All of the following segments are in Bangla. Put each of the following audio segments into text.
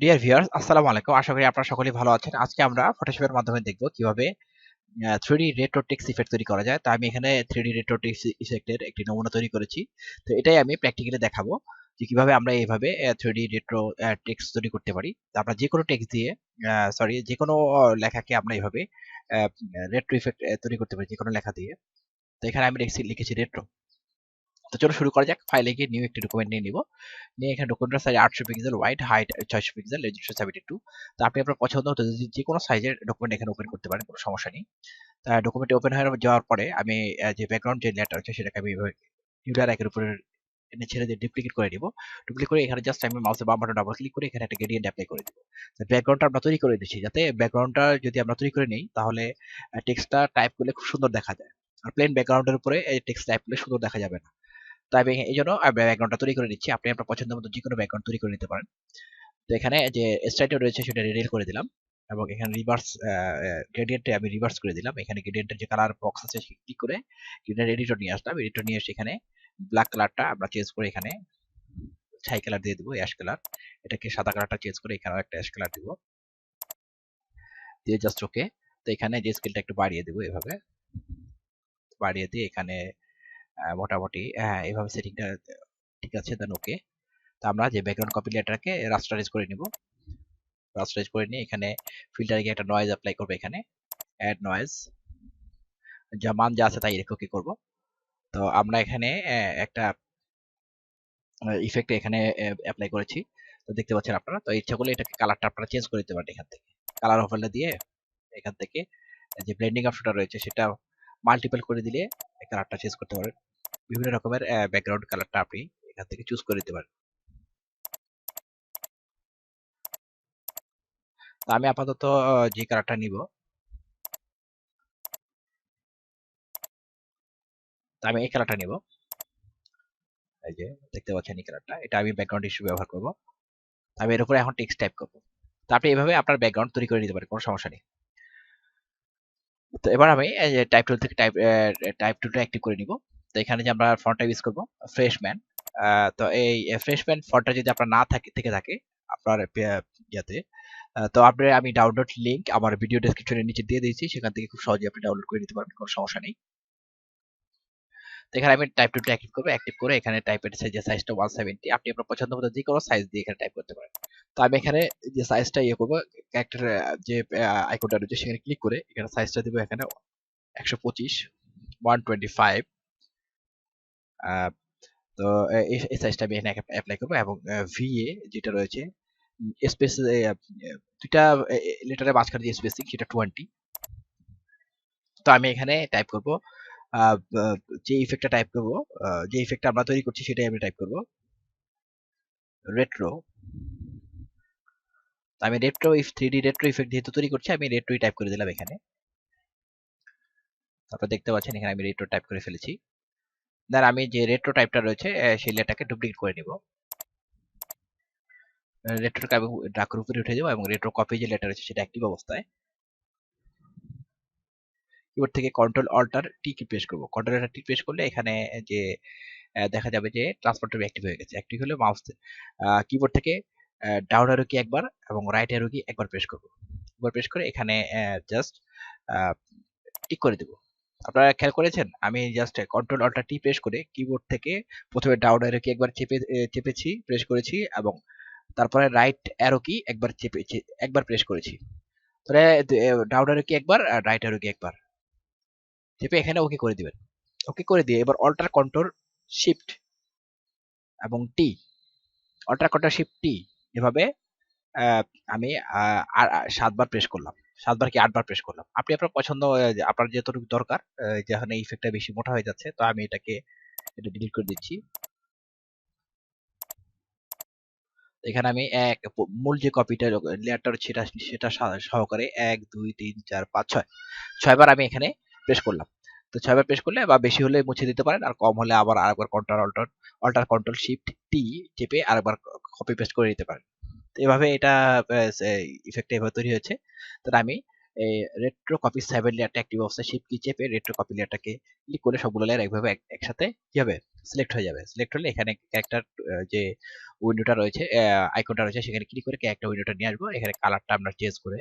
ডিয়ার ভিউয়ার্স আসসালামু আলাইকুম। আশা করি আপনারা সকলেই ভালো আছেন। আজকে আমরা ফটোশপের মাধ্যমে দেখব কীভাবে থ্রিডি রেট্রো টেক্সট ইফেক্ট তৈরি করা যায়। তো আমি এখানে থ্রিডি রেট্রো টেক্সট ইফেক্টের একটি নমুনা তৈরি করেছি। তো এটাই আমি প্র্যাকটিক্যালি দেখাবো যে কীভাবে আমরা এইভাবে থ্রিডি রেট্রো টেক্সট তৈরি করতে পারি। তো আমরা যে কোনো টেক্সট দিয়ে সরি যে কোনো লেখাকে আমরা এইভাবে রেট্রো ইফেক্ট তৈরি করতে পারি যে কোনো লেখা দিয়ে। তো এখানে আমি লিখেছি রেট্রো তো চলো শুরু করা যাক। ফাইলে গিয়ে নিউ একটি ডকুমেন্ট নিয়ে নিব। নিয়ে এখানে ডকুমেন্টের সাইজ আটশো পিক্সেল ওয়াইড হাইট ছয়শো পিক্সেল রেজিস্টার সেভেন্টি টু তো আপনি আপনার পছন্দ হতো যদি যে কোনো সাইজের ডকুমেন্ট এখানে ওপেন করতে পারেন, কোনো সমস্যা নেই। তা ডকুমেন্ট ওপেন হয়ে যাওয়ার পরে আমি যে ব্যাকগ্রাউন্ড যে লেটার আছে সেটাকে আমি নিউলার একের উপরে এনে ছেড়ে দিয়ে ডুপ্লিকেট করে দিব ডুপ্লিকেট করে এখানে জাস্ট আমি মাউসে বাম বাটন ডাবল ক্লিক করে এখানে একটা গ্রেডিয়েন্ট অ্যাপ্লাই করে দিব। ব্যাকগ্রাউন্ডটা আমরা তৈরি করে দিচ্ছি যাতে ব্যাকগ্রাউন্ডটা যদি আমরা তৈরি করে নিই, তাহলে টেক্সটটা টাইপ করলে খুব সুন্দর দেখা যায়। আর প্লেন ব্যাকগ্রাউন্ডের উপরে এই টেক্সট টাইপ করলে সুন্দর দেখা যাবে না। তাই এই জন্য ব্যাকগ্রাউন্ডটা তৈরি করে নিচ্ছি। আপনি আপনার পছন্দ মতো যে কোনো ব্যাকগ্রাউন্ড তৈরি করে নিতে পারেন। তো এখানে যে স্টাইলটা রয়েছে সেটা রেডিয়েল করে দিলাম এবং এখানে রিভার্স গ্রেডিয়েন্টে আমি রিভার্স করে দিলাম। এখানে গ্রেডিয়েন্টের যে কালার বক্স আছে ক্লিক করে গ্রেডিয়েন্ট এডিটর নিয়ে আসলাম। এডিটর নিয়ে এসে এখানে ব্ল্যাক কালারটা আমরা চেঞ্জ করে এখানে ছাই কালার দিয়ে দেবো অ্যাশ কালার এটাকে সাদা কালারটা চেঞ্জ করে এখানে একটা অ্যাশ কালার দিব। দিয়ে জাস্ট ওকে তো এখানে যে স্কেলটা একটু বাড়িয়ে দেবো এভাবে। বাড়িয়ে দিয়ে এখানে মোটামুটি হ্যাঁ এইভাবে সেটিংটা ঠিক আছে দেন ওকে তো আমরা যে ব্যাকগ্রাউন্ড কপি লেটারকে রাস্টারাইজ করে নিব। রাস্টারাইজ করে নিয়ে এখানে ফিল্টারে গিয়ে একটা নয়েজ অ্যাপ্লাই করব এখানে। অ্যাড নয়েজ যা মান যা আছে তাই রেখে করব। তো আমরা এখানে একটা ইফেক্ট এখানে অ্যাপ্লাই করেছি। তো দেখতে পাচ্ছেন আপনারা, তো ইচ্ছা করলে এটাকে কালারটা আপনারা চেঞ্জ করে দিতে পারেন এখান থেকে। কালার ওভারলে দিয়ে এখান থেকে যে ব্লেন্ডিং অপশনটা রয়েছে, সেটা মাল্টিপল করে দিলে কালারটা চেঞ্জ করতে পারেন। বিভিন্ন রকমের ব্যাকগ্রাউন্ড কালারটা আপনি এখান থেকে চুজ করে দিতে পারেন। আমি আপাতত যে কালারটা নিব আমি এই কালারটা নিব। এই যে, দেখতে পাচ্ছেন এই কালারটা এটা আমি ব্যাকগ্রাউন্ড হিসেবে ব্যবহার করব। আমি এর উপরে এখন টেক্সট টাইপ করব। তো আপনি এভাবে আপনার ব্যাকগ্রাউন্ড তৈরি করে নিতে পারেন, কোনো সমস্যা নেই। তো এবার আমি টাইপ টুল থেকে টাইপ টাইপ টুলটা অ্যাক্টিভ করে নিব। তো এখানে যে আমরা ফন্টটা ইউজ করব ফ্রেশম্যান তো এই ফ্রেশম্যান ফন্টটা যদি আপনার না থাকে, থেকে থাকে, আপনার ইয়াতে তো আপনার আমি ডাউনলোড লিংক আমার ভিডিও ডেসক্রিপশনের নিচে দিয়ে দিয়েছি, সেখান থেকে খুব সহজে আপনি ডাউনলোড করে নিতে পারবেন, কোনো সমস্যা নেই। তো এখানে আমি টাইপ টুলটা অ্যাক্টিভ করব অ্যাক্টিভ করে এখানে টাইপের সাইজের সাইজটা ওয়ান সেভেন্টি আপনি আপনার পছন্দ মতো যে কোনো সাইজ দিয়ে এখানে টাইপ করতে পারেন। তো আমি এখানে যে সাইজটা ইয়ে করব ক্যারেক্টার যে আইকনটা রয়েছে, সেখানে ক্লিক করে এখানে সাইজটা দেবো এখানে একশো পঁচিশ ওয়ান টোয়েন্টি ফাইভ তো এই সাইজটা আমি এখানে অ্যাপ্লাই করব এবং ভিএ যেটা রয়েছে স্পেস দুইটা লেটারের মাঝখানে যে স্পেসিং সেটা টোয়েন্টি তো আমি এখানে টাইপ করব যে ইফেক্টটা টাইপ করব যে ইফেক্টটা আমরা তৈরি করছি সেটাই আমি টাইপ করব। রেট্রো আমি retro if three D retro effect যেহেতু তৈরি করছি, আমি রেট্রোই টাইপ করে দিলাম এখানে। তারপর দেখতে পাচ্ছেন এখানে আমি রেট্রো টাইপ করে ফেলেছি। দেন আমি যে রেট্রো টাইপটা রয়েছে সেই লেটাকে ডুপ্লিকেট করে নিব। আমি ডাকের উপরে উঠে যাব এবং রেট্রো কপি যে লেটার রয়েছে, সেটা অ্যাক্টিভ অবস্থায়। কিবোর্ড থেকে কন্ট্রোল অল্টার টি কি প্রেস করব। কন্ট্রোল অল্টার টি প্রেস করলে এখানে যে দেখা যাবে যে ট্রান্সফারটা অ্যাক্টিভ হয়ে গেছে। অ্যাক্টিভ হলে মাউস কিবোর্ড থেকে ডাউন অ্যারো কি একবার এবং রাইট অ্যারো কি একবার প্রেস করব। একবার প্রেস করে এখানে জাস্ট টিক করে দেবো। আপনারা খেয়াল করেছেন? আমি just control alt T press করে কিবোর্ড থেকে প্রথমে ডাউন অ্যারো কি একবার চেপে চেপেছি প্রেস করেছি এবং তারপরে রাইট অ্যারো কি একবার চেপে একবার প্রেস করেছি। তাহলে ডাউন অ্যারো কি একবার আর রাইট অ্যারো কি একবার। চেপে এখানে ওকে করে দিবেন। ওকে করে দিয়ে এবার অল্টার কন্ট্রোল শিফট এবং T alt control shift T এভাবে আমি সাতবার প্রেস করলাম। সাতবার কি আটবার প্রেস করলাম। আপনি আপনার পছন্দ আপনার যতটুকু দরকার যেখানে ইফেক্টটা বেশি মোটা হয়ে যাচ্ছে, তো আমি এটাকে এটা ডিলিট করে দিচ্ছি। এখানে আমি এক মূল যে কপিটা লেয়ারটা সেটা সেটা সহকারে এক, দুই, তিন, চার, পাঁচ, ছয়, ছয়বার আমি এখানে প্রেস করলাম। তো ছয়বার প্রেস করলে বা বেশি হলে মুছে দিতে পারেন, আর কম হলে আবার আরেকবার control alt alt control shift T চেপে আরেকবার কপি পেস্ট করে দিতে পারেন। তো এভাবে এটা ইফেক্ট এভাবে তৈরি হয়েছে। তো আমি রেট্রো কপি সেভেন লেয়ারটা অ্যাক্টিভ অবস্থায় শিপ কি চেপে রেট্রো কপি লেয়ারটাকে ক্লিক করলে সবগুলো লেয়ার একভাবে একসাথে কি হবে? সিলেক্ট হয়ে যাবে। সিলেক্ট হলে এখানে ক্যারেক্টার যে উইন্ডোটা রয়েছে আইকনটা রয়েছে, সেখানে ক্লিক করে ক্যারেক্টার উইন্ডোটা নিয়ে আসব। এখানে কালারটা আমরা চেঞ্জ করে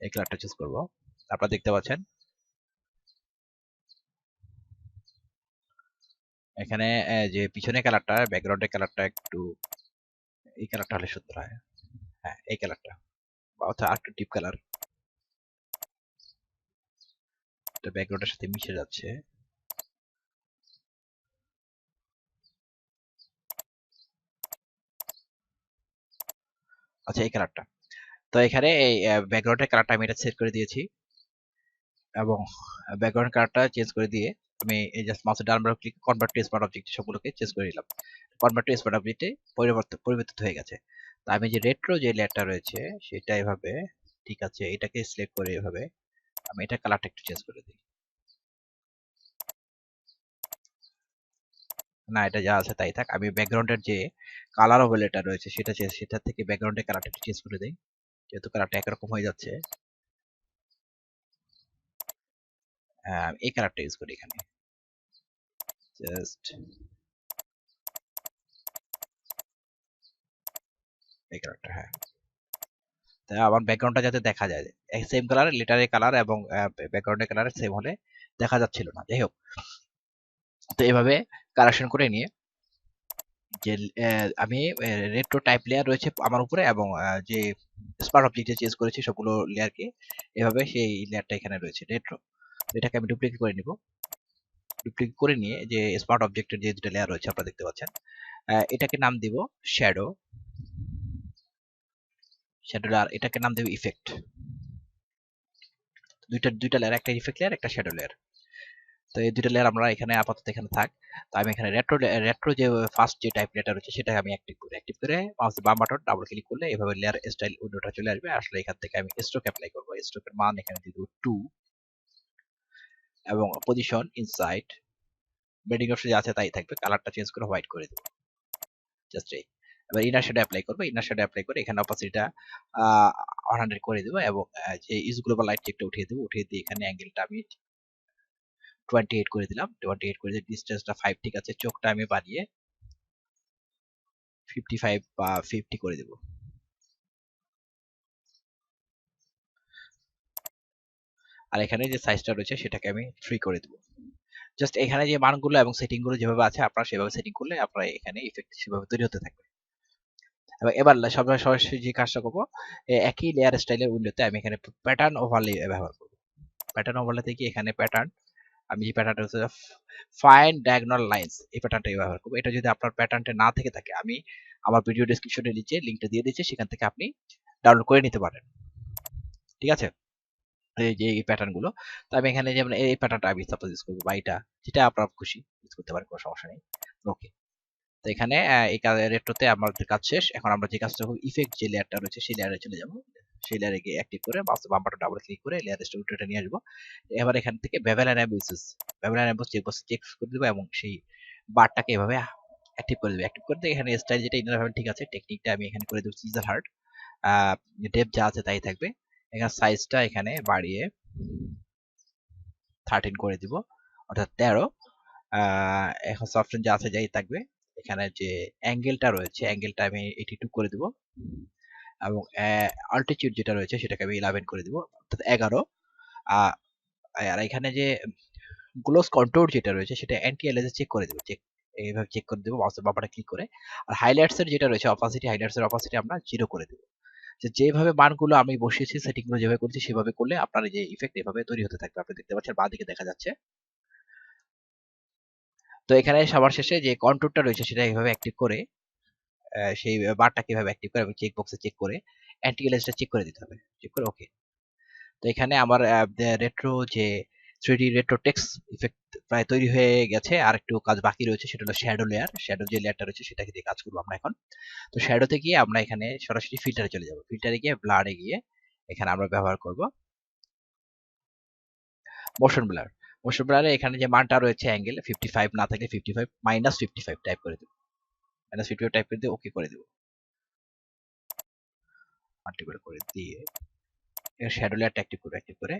এই কালারটা চুজ করব। আপনারা দেখতে পাচ্ছেন? এখানে যে পিছনে কালারটা ব্যাকগ্রাউন্ডের কালারটা একটু, এই কালারটা হলে সুন্দর হয়। হ্যাঁ এই কালারটা বা অর্থাৎ একটু ডিপ কালার এটা ব্যাকগ্রাউন্ডের সাথে মিশে যাচ্ছে। আচ্ছা এই কালারটা তো এখানে এই ব্যাকগ্রাউন্ডের কালারটা আমি এটা সেট করে দিয়েছি। এবং ব্যাকগ্রাউন্ড কালারটা চেঞ্জ করে দিয়ে আমি এই জাস্ট মাউসের ডান button click convert to smart object সবগুলোকে চেঞ্জ করে দিলাম কনভার্ট টু স্মার্ট অবজেক্টে পরিবর্তন পরিবর্তিত হয়ে গেছে। তো আমি যে রেট্রো যে লেয়ারটা রয়েছে সেটা এভাবে, ঠিক আছে, এটাকে সিলেক্ট করে এভাবে আমি এটা কালারটা একটু চেঞ্জ করে দিই। না, এটা যা আছে তাই থাক। আমি ব্যাকগ্রাউন্ডের যে কালার ওভারলেটা রয়েছে সেটা সেটা থেকে ব্যাকগ্রাউন্ডের কালারটা একটু চেঞ্জ করে দিই। যেহেতু কালারটা একরকম হয়ে যাচ্ছে। এই কালারটা ইউজ করি এখানে। জাস্ট এই কালারটা হ্যাঁ। তা আমার ব্যাকগ্রাউন্ডটা যাতে দেখা যায় সেম কালার কালার এবং ব্যাকগ্রাউন্ডের কালার সেম হলে দেখা যাচ্ছিল না। যাই হোক। তো এভাবে কালেকশন করে নিয়ে যে আমি রেট্রো টাইপ লেয়ার রয়েছে আমার উপরে এবং যে স্মার্ট অবজেক্টে চেঞ্জ করেছি সবগুলো লেয়ারকে এভাবে সেই লেয়ারটা এখানে রয়েছে রেট্রো এটাকে আমি ডুপ্লিকেট করে নিব। ডুপ্লিকেট করে নিয়ে যে স্মার্ট অবজেক্টের যে দুটো লেয়ার রয়েছে আপনারা দেখতে পাচ্ছেন এটাকে নাম দিব শ্যাডো শ্যাডো আর এটাকে নাম দেব ইফেক্ট দুইটা দুইটা লেয়ার একটা ইফেক্ট লেয়ার একটা শ্যাডো লেয়ার তো এই দুইটা লেয়ার আমরা এখানে আপাতত এখানে থাক। তো আমি এখানে রেট্রো রেট্রো যে ফার্স্ট যে টাইপ লেয়ারটা রয়েছে সেটা আমি অ্যাক্টিভ করি অ্যাক্টিভ করে মাউস বাম বাটন ডাবল ক্লিক করলে এভাবে লেয়ার স্টাইল উইন্ডোটা চলে আসবে। আসলে এখান থেকে আমি স্ট্রোক অ্যাপ্লাই করব। স্ট্রোকের মান এখানে দেবো টু এবং পজিশন ইনসাইড বেডিং অপশন আছে তাই থাকবে। কালারটা চেঞ্জ করে হোয়াইট করে দেবো। জাস্ট এই। এবার ইনার শেড অ্যাপ্লাই করব। ইনার শেড অ্যাপ্লাই করে এখানে অপাসিটিটা ওয়ান হান্ড্রেড করে দেবো এবং যে ইউজ গ্লোবাল লাইট চেকটা উঠিয়ে দেবো। উঠিয়ে দিয়ে এখানে অ্যাঙ্গেলটা আমি টোয়েন্টি এইট করে দিলাম। টোয়েন্টি এইট করে দিয়ে ডিস্টেন্সটা ফাইভ ঠিক আছে। চোখটা আমি বাড়িয়ে ফিফটি ফাইভ বা ফিফটি করে দেবো। আর এখানে যে সাইজটা রয়েছে সেটাকে আমি থ্রি করে দেবো। জাস্ট এখানে যে মানগুলো এবং সেটিংগুলো যেভাবে আছে, আপনারা সেভাবে সেটিং করলে আপনারা এখানে ইফেক্ট সেভাবে তৈরি হতে থাকবে। এবং এবার সবাই সরাসরি যে কাজটা করব একই লেয়ার স্টাইলের উইন্ডোতে আমি এখানে প্যাটার্ন ওভারলে ব্যবহার করব। প্যাটার্ন ওভারলে থেকে এখানে প্যাটার্ন আমি যে প্যাটার্নটা হচ্ছে ফাইন ডায়াগনাল লাইন্স এই প্যাটার্নটা ব্যবহার করব। এটা যদি আপনার প্যাটার্নটা না থেকে থাকে, আমি আমার ভিডিও ডিসক্রিপশনে নিচে লিঙ্কটা দিয়ে দিচ্ছি, সেখান থেকে আপনি ডাউনলোড করে নিতে পারেন। ঠিক আছে? যে এই প্যাটার্নগুলো, তো আমি এখানে যেমন এই প্যাটার্নটা আমি সাপোজ ইউজ করব বা এটা, যেটা আপনার খুশি ইউজ করতে পারেন, কোনো সমস্যা নেই। ওকে তো এখানে এই রেট্রোতে আমাদের কাজ শেষ। এখন আমরা যে কাজটা ইফেক্ট যে লেয়ারটা রয়েছে, সেই লেয়ারে চলে যাব। সেই লেয়ারে গিয়ে অ্যাক্টিভ করে মাউস বাম ডাবল ক্লিক করে লেয়ার স্ট্রাকচারটা নিয়ে আসব। এবার এখান থেকে bevel analysis bevel analysis check box check করে দেব এবং সেই বারটাকে এভাবে অ্যাক্টিভ করে দেব। অ্যাক্টিভ করে দিয়ে এখানে স্টাইল যেটা ইনার ঠিক আছে টেকনিকটা আমি এখানে করে দেব চিজার হার্ট ডেপ যা আছে তাই থাকবে। এখানে সাইজটা এখানে বাড়িয়ে থার্টিন করে দিব। অর্থাৎ তেরো। এখন সফটওয়্যার যা আছে যাই থাকবে। এখানে যে অ্যাঙ্গেলটা রয়েছে অ্যাঙ্গেলটা আমি এইটি টু করে দিব। এবং আল্টিটিউড যেটা রয়েছে সেটাকে আমি ইলেভেন করে দিব। অর্থাৎ এগারো। আর এখানে যে গ্লোস কন্ট্রোল যেটা রয়েছে সেটা অ্যান্টি এলাইজে চেক করে দেবো। চেক এইভাবে চেক করে দেবো। মাউসের বাবাটা ক্লিক করে। আর হাইলাইটসের যেটা রয়েছে অপাসিটি হাইলাইটসের অপাসিটি আমরা জিরো করে দেবো। যে যেভাবে মানগুলো আমি বসিয়েছি সেটিংগুলো যেভাবে করছি, সেভাবে করলে আপনার যে ইফেক্ট এভাবে তৈরি হতে থাকবে। আপনি দেখতে পাচ্ছেন বাঁ দিকে দেখা যাচ্ছে। তো এখানে সবার শেষে যে কন্ট্রোলটা রয়েছে, সেটা এইভাবে অ্যাক্টিভ করে সেই বারটা কীভাবে অ্যাক্টিভ করে এবং চেক বক্সে চেক করে অ্যান্টি গ্লেজটা চেক করে দিতে হবে। চেক করে ওকে তো এখানে আমার রেট্রো যে থ্রি রেট্রো টেক্স ইফেক্ট প্রায় তৈরি হয়ে গেছে। আর একটু কাজ বাকি রয়েছে, সেটা হলো শ্যাডো লেয়ার শ্যাডো যে লেয়ারটা রয়েছে, সেটাকে দিয়ে কাজ করব আমরা এখন। তো শ্যাডোতে গিয়ে আমরা এখানে সরাসরি ফিল্টারে চলে যাব। ফিল্টারে গিয়ে ব্লারে গিয়ে এখানে আমরা ব্যবহার করব মোশন ব্লার মোশন ব্লারে এখানে যে মানটা রয়েছে অ্যাঙ্গেল ফিফটি ফাইভ না থাকলে fifty five minus fifty five type করে দেবো। মাইনাস ফিফটি টাইপ করে দিয়ে ওকে করে দেবো। মাল্টিপল করে দিয়ে শ্যাডো লেয়ারটা অ্যাক্টিভ করব অ্যাক্টিভ করে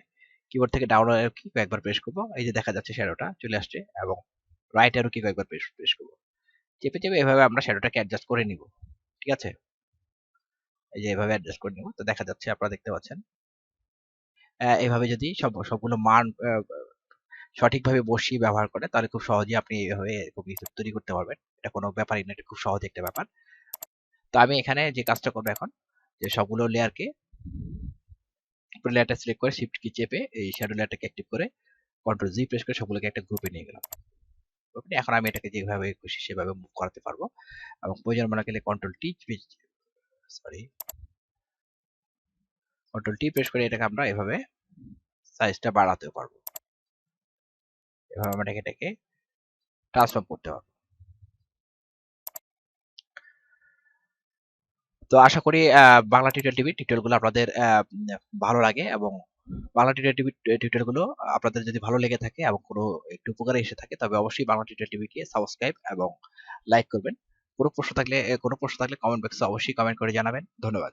কিবোর্ড থেকে ডাউন অ্যারো কি কয়েকবার প্রেস করব। এই যে দেখা যাচ্ছে শ্যাডোটা চলে আসছে এবং রাইট অ্যারো কি কয়েকবার প্রেস প্রেস করব। চেপে চেপে এভাবে আমরা শ্যাডোটাকে অ্যাডজাস্ট করে নিব। ঠিক আছে? এই যে এভাবে অ্যাডজাস্ট করে নিব। তো দেখা যাচ্ছে আপনারা দেখতে পাচ্ছেন। এভাবে যদি সব, সবগুলো মান সঠিকভাবে বসিয়ে ব্যবহার করে, তাহলে খুব সহজেই আপনি এভাবে তৈরি করতে পারবেন। এটা কোনো ব্যাপারই না, এটা খুব সহজ একটা ব্যাপার। তো আমি এখানে যে কাজটা করব এখন, যে সবগুলো লেয়ারকে লেয়ারটা সিলেক্ট করে শিফট কি চেপে এই শ্যাডো লেয়ারটাকে অ্যাক্টিভ করে কন্ট্রোল জি প্রেস করে সবগুলোকে একটা গ্রুপে নিয়ে গেলাম। ওকে এখন আমি এটাকে যেভাবে খুশি সেভাবে মুভ করাতে পারব এবং প্রয়োজন মনে গেলে control T sorry control T press করে এটাকে আমরা এভাবে সাইজটা বাড়াতেও পারব। এভাবে আমরা এটাকে ট্রান্সফর্ম করতে পারব। তো আশা করি বাংলা টিউটোরিয়াল টিভি টিউটোরিয়ালগুলো আপনাদের ভালো লাগে এবং বাংলা টিউটোরিয়াল টিভি টিউটোরিয়ালগুলো আপনাদের যদি ভালো লেগে থাকে এবং কোনো একটু উপকারে এসে থাকে, তবে অবশ্যই বাংলা টিউটোরিয়াল টিভিকে সাবস্ক্রাইব এবং লাইক করবেন। কোনো প্রশ্ন থাকলে, কোনো প্রশ্ন থাকলে কমেন্ট বক্সে অবশ্যই কমেন্ট করে জানাবেন। ধন্যবাদ।